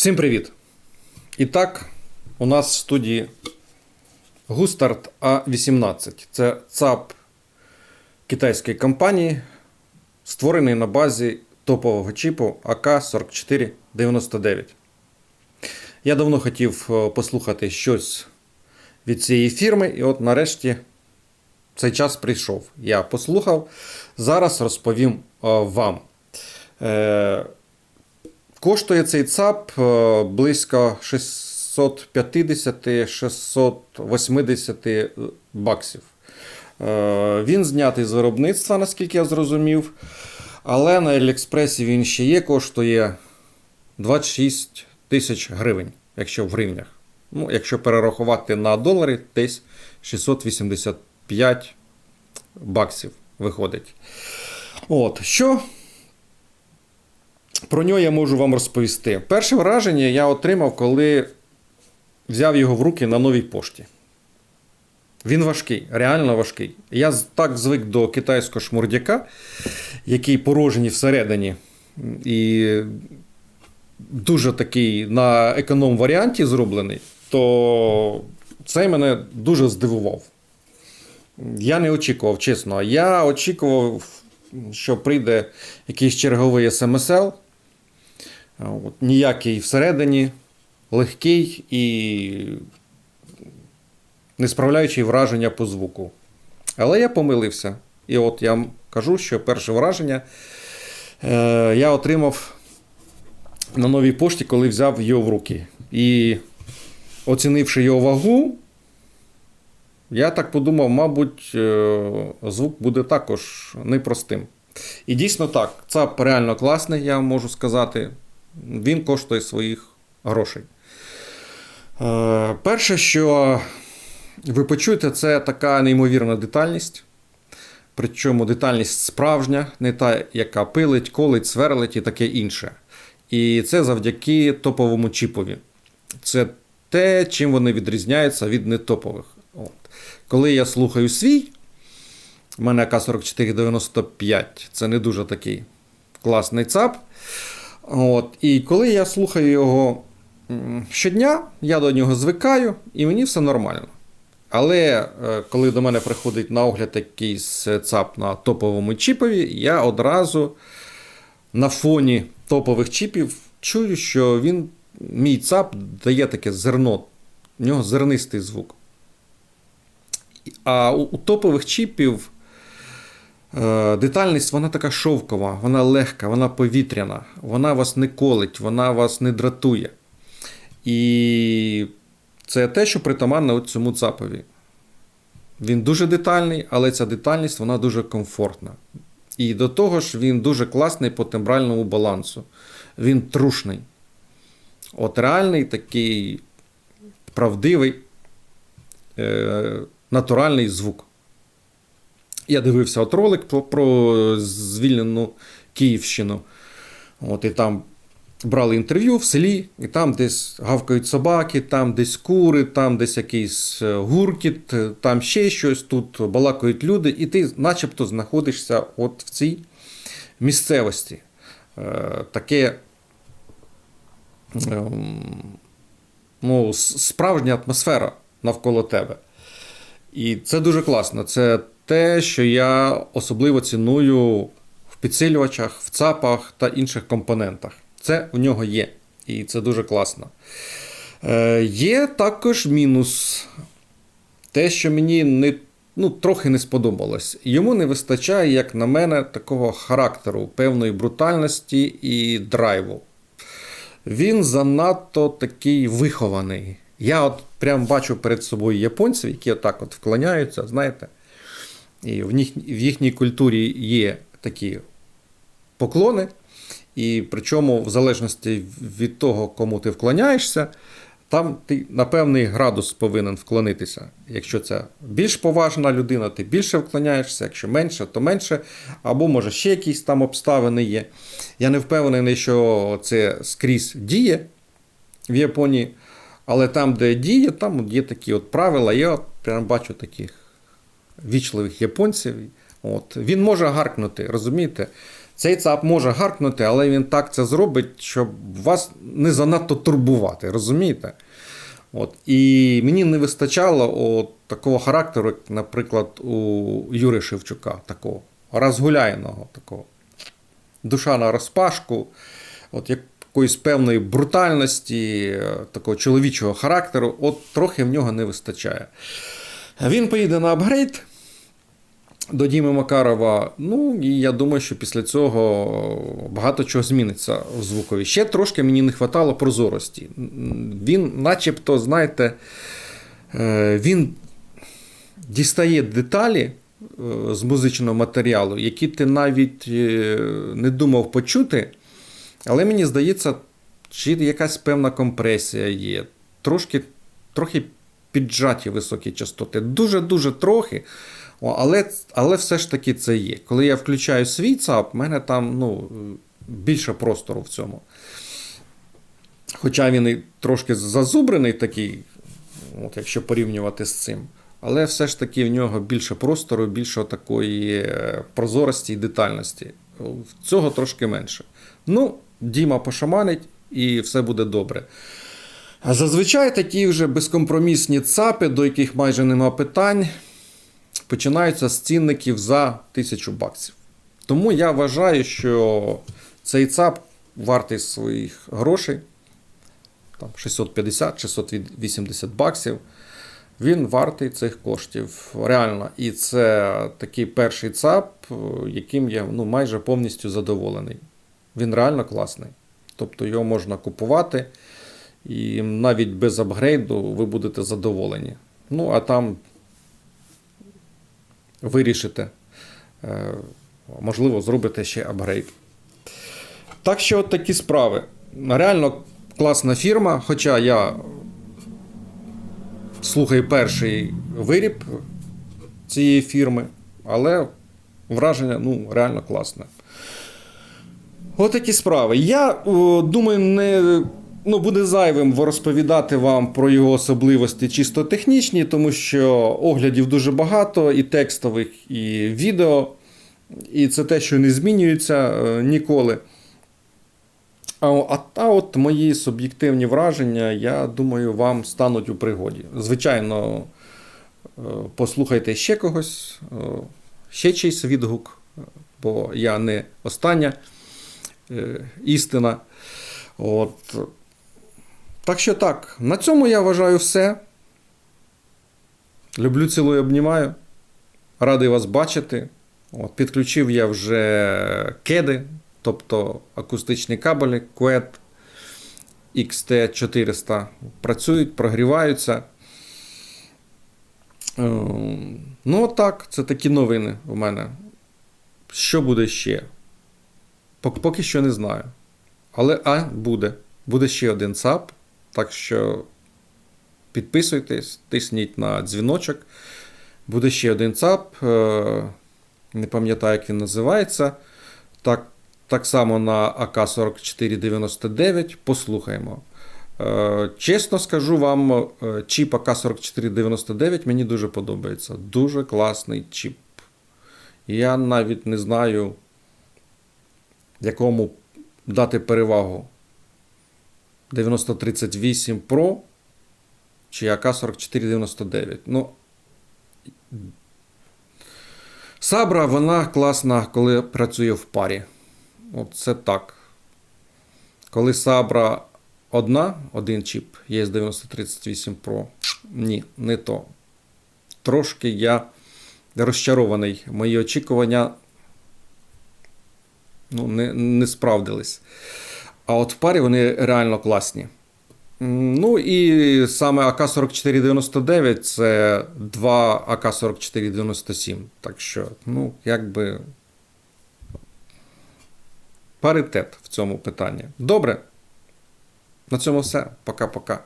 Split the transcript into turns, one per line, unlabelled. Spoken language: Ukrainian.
Всім привіт! І так, у нас в студії Густарт А18. Це ЦАП китайської компанії, створений на базі топового чіпу АК-4499. Я давно хотів е, послухати щось від цієї фірми, і от нарешті цей час прийшов. Я послухав. Зараз розповім е, вам. Коштує цей ЦАП е, близько 650-680 баксів. Е, Він знятий з виробництва, наскільки я зрозумів. Але на Аліекспресі він ще є, коштує 26 тисяч гривень, якщо в гривнях. Ну, якщо перерахувати на долари, десь 685 баксів виходить. От, що про нього я можу вам розповісти. Перше враження я отримав, коли взяв його в руки на новій пошті. Він важкий, реально важкий. Я так звик до китайського шмурдяка, який порожній всередині. І дуже такий на економ варіанті зроблений, то цей мене дуже здивував. Я не очікував, чесно. Я очікував, що прийде якийсь черговий а От, ніякий всередині, легкий і не справляючий враження по звуку. Але я помилився. І от я вам кажу, що перше враження е, я отримав на новій пошті, коли взяв його в руки. І оцінивши його вагу, я так подумав, мабуть, е, звук буде також непростим. І дійсно так, ЦАП реально класний, я можу сказати. Він коштує своїх грошей. Е, Перше, що ви почуєте, це така неймовірна детальність. Причому детальність справжня, не та, яка пилить, колить, сверлить і таке інше. І це завдяки топовому чіпові. Це те, чим вони відрізняються від нетопових. От. Коли я слухаю свій, у мене АК-4495, це не дуже такий класний ЦАП. От. І коли я слухаю його щодня, я до нього звикаю, і мені все нормально. Але е, коли до мене приходить на огляд якийсь ЦАП на топовому чіпові, я одразу на фоні топових чіпів чую, що він, мій ЦАП дає таке зерно, в нього зернистий звук. А у, топових чіпів е, детальність вона така шовкова, вона легка, вона повітряна, вона вас не колить, вона вас не дратує. І це те, що притаманне от цьому ЦАПові. Він дуже детальний, але ця детальність вона дуже комфортна. І до того ж, він дуже класний по тембральному балансу. Він трушний. От реальний такий правдивий, е, натуральний звук. Я дивився от ролик про, про звільнену Київщину. От, і там брали інтерв'ю в селі, і там десь гавкають собаки, там десь кури, там десь якийсь е, гуркіт, е, там ще щось, тут балакають люди, і ти начебто знаходишся от в цій місцевості. Е, таке ем, ну, справжня атмосфера навколо тебе. І це дуже класно. Це те, що я особливо ціную в підсилювачах, в ЦАПах та інших компонентах. Це в нього є. І це дуже класно. Е, є також мінус. Те, що мені не, ну, трохи не сподобалось. Йому не вистачає, як на мене, такого характеру, певної брутальності і драйву. Він занадто такий вихований. Я от прям бачу перед собою японців, які отак от вклоняються, знаєте. І в, них, в їхній культурі є такі поклони. І причому, в залежності від того, кому ти вклоняєшся, там ти на певний градус повинен вклонитися. Якщо це більш поважна людина, ти більше вклоняєшся, якщо менше, то менше. Або може ще якісь там обставини є. Я не впевнений, що це скрізь діє в Японії, але там, де діє, там є такі от правила. Я от прям бачу таких вічливих японців. От. Він може гаркнути, розумієте? Цей ЦАП може гаркнути, але він так це зробить, щоб вас не занадто турбувати, розумієте? От. І мені не вистачало от такого характеру, як, наприклад, у Юри Шевчука, такого розгуляйного, такого. Душа на розпашку, от якоїсь певної брутальності, е, такого чоловічого характеру, от трохи в нього не вистачає. Він поїде на апгрейд до Діми Макарова. Ну, і я думаю, що після цього багато чого зміниться в звукові. Ще трошки мені не вистачало прозорості. Він, начебто, знаєте, е, він дістає деталі е, з музичного матеріалу, які ти навіть е, не думав почути. Але мені здається, чи якась певна компресія є. Трошки, трохи піджаті високі частоти. Дуже-дуже трохи. О, але, але все ж таки це є. Коли я включаю свій ЦАП, в мене там ну, більше простору в цьому. Хоча він і трошки зазубрений такий, от якщо порівнювати з цим. Але все ж таки в нього більше простору, більше такої е, прозорості і детальності. Цього трошки менше. Ну, Діма пошаманить і все буде добре. Зазвичай такі вже безкомпромісні ЦАПи, до яких майже нема питань, починаються з цінників за 1000 баксів. Тому я вважаю, що цей ЦАП вартий своїх грошей, там 650-680 баксів. Він вартий цих коштів. Реально. І це такий перший ЦАП, яким я ну, майже повністю задоволений. Він реально класний. Тобто його можна купувати, і навіть без апгрейду ви будете задоволені. Ну, а там вирішите, е, можливо, зробите ще апгрейд. Так що, от такі справи. Реально класна фірма, хоча я слухаю перший виріб цієї фірми, але враження ну, реально класне. Отакі справи. Я о, думаю, не ну, буде зайвим розповідати вам про його особливості чисто технічні, тому що оглядів дуже багато, і текстових, і відео. І це те, що не змінюється е, ніколи. А, а, а от мої суб'єктивні враження, я думаю, вам стануть у пригоді. Звичайно, е, послухайте ще когось, е, ще чийсь відгук, бо я не остання істина. От. Так що так, на цьому я вважаю все. Люблю, цілую, обнімаю. Радий вас бачити. От, Підключив я вже кеди, тобто акустичні кабелі, QED XT400 працюють, прогріваються. Ем, Ну, так, це такі новини у мене. Що буде ще? Поки що не знаю. Але а, буде. Буде ще один ЦАП. Так що підписуйтесь, тисніть на дзвіночок. Буде ще один ЦАП. е, Не пам'ятаю, як він називається. Так, так само на АК-4499. Послухаємо. Е, Чесно скажу вам, е, чіп АК-4499 мені дуже подобається. Дуже класний чіп. Я навіть не знаю, якому дати перевагу. 9038 Pro чи АК-4499. Ну, Сабра, вона класна, коли працює в парі. От це так. Коли Сабра одна, один чіп, є 9038 Pro. Ні, не то. Трошки я розчарований. Мої очікування ну, не, не справдились. А от в парі вони реально класні. Ну і саме АК-4499 це два АК-4497. Так що, ну, якби. Паритет в цьому питанні. Добре. На цьому все. Пока-пока.